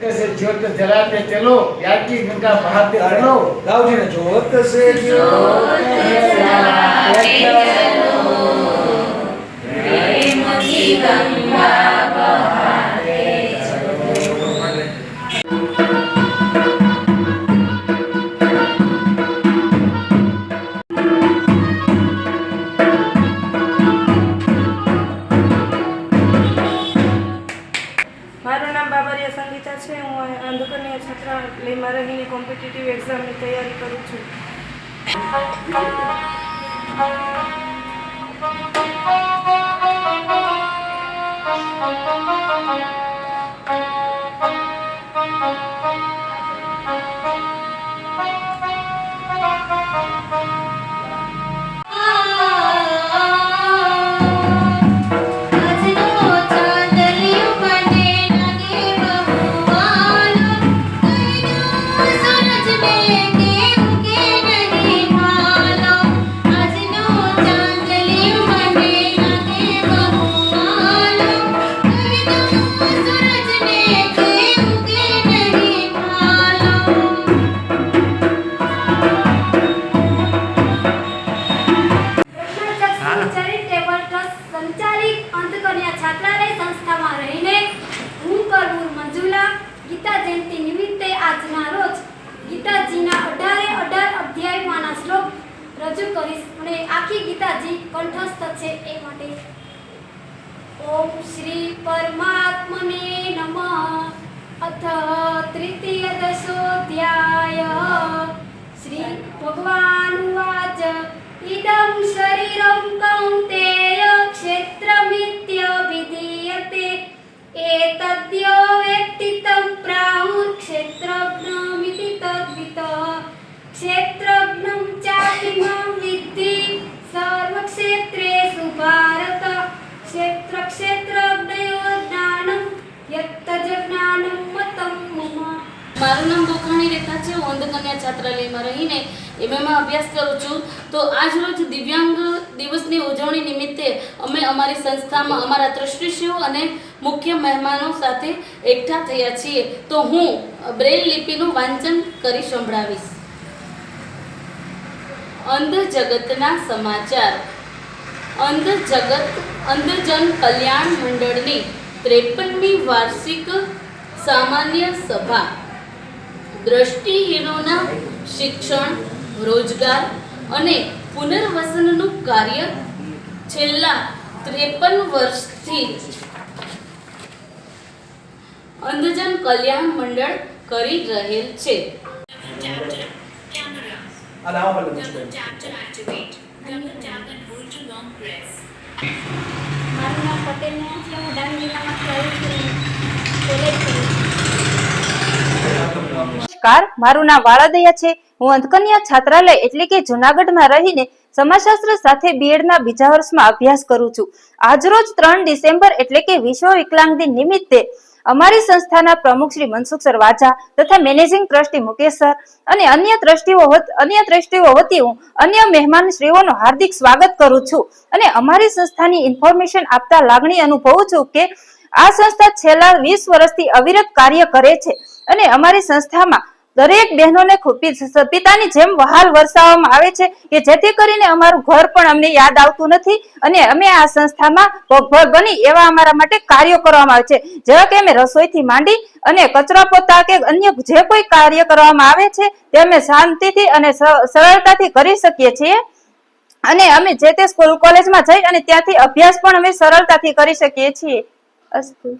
જ્યોત જલાતે ચલો યાકી ગંગા બહાતે ચલો. ગાવજીને જ્યોત સે ગંગા. મારું સંગીતા છે હું અંધકન્યા છાત્રાલયમાં રહીને કોમ્પિટિટિવ એક્ઝામની તૈયારી કરું છું. અંધકન્યા છાત્રાલય સંસ્થામાં રહીને હું કરવું મંજુલા. ગીતા જયંતિ નિમિત્તે આજના રોજ ગીતાજીના અઢારે અઢાર અધ્યાયમાંના શ્લોક રજૂ કરીશ અને આખી ગીતાજી કંઠસ્થ છે એ માટે. ઓમ શ્રી પરમાત્મને નમઃ. અથ તૃતીય દશોધ્યાય. શ્રી ભગવાન મારું નામ દુખાણી રેખા છે, હું અંધકન્યા છાત્રાલયમાં રહીને એમએમાં અભ્યાસ કરું છું. તો આજ રોજ દિવ્યાંગ દિવસની ઉજવણી નિમિત્તે અમે અમારી સંસ્થામાં અમારા ટ્રસ્ટીશ્રીઓ અને મુખ્ય મહેમાનો સાથે એકઠા થયા છીએ. તો હું બ્રેલ લિપિનું વાંચન કરી સંભળાવીશ. અંધ જગતના સમાચાર. અંધ જગત, અંધજન કલ્યાણ મંડળની ત્રેપનમી વાર્ષિક સામાન્ય સભા. દ્રષ્ટિહીનોના શિક્ષણ રોજગાર અને પુનર્વસનનું કાર્ય છેલ્લા ત્રેપન વર્ષથી અંધજન કલ્યાણ મંડળ કરી રહેલ છે. મારું નામ પટેલ નેહા છે હું ડાંગ જિલ્લામાંથી આવી છું. કોલેજ નમસ્કાર, મારું નામ વાળાદયા છે. હું અંધકન્યા છાત્રાલય એટલે કે જુનાગઢમાં રહીને સમાજશાસ્ત્ર સાથે બીએડના બીજા વર્ષમાં અભ્યાસ કરું છું. આજરોજ ત્રણ ડિસેમ્બર એટલે કે વિશ્વ વિકલાંગ દિન નિમિત્તે અમારી સંસ્થાના પ્રમુખ શ્રી મનસુખ સર વાજા તથા મેનેજિંગ ટ્રસ્ટી મુકેશ સર અને અન્ય ટ્રસ્ટીઓ અન્ય ટ્રસ્ટીઓ વતી હું અન્ય મહેમાન શ્રીઓનું હાર્દિક સ્વાગત કરું છું અને અમારી સંસ્થાની ઇન્ફોર્મેશન આપતા લાગણી અનુભવું છું કે આ સંસ્થા છેલ્લા વીસ વર્ષથી અવિરત કાર્ય કરે છે. અને અમારી સંસ્થામાં દરેક બહેનોને પિતાની જેમ વહાલ વરસાવવામાં આવે છે કે જેથી કરીને અમારું ઘર પણ અમને યાદ આવતું નથી અને અમે આ સંસ્થામાં પગભર બની એવા અમારા માટે કાર્યો કરવામાં આવે છે. જેવા કે અમે રસોઈથી માંડી અને કચરા પોતા કે અન્ય જે કોઈ કાર્ય કરવામાં આવે છે તે અમે શાંતિથી અને સરળતાથી કરી શકીએ છીએ. અને અમે જે તે સ્કૂલ કોલેજમાં જઈ અને ત્યાંથી અભ્યાસ પણ અમે સરળતાથી કરી શકીએ છીએ. અસ્તુ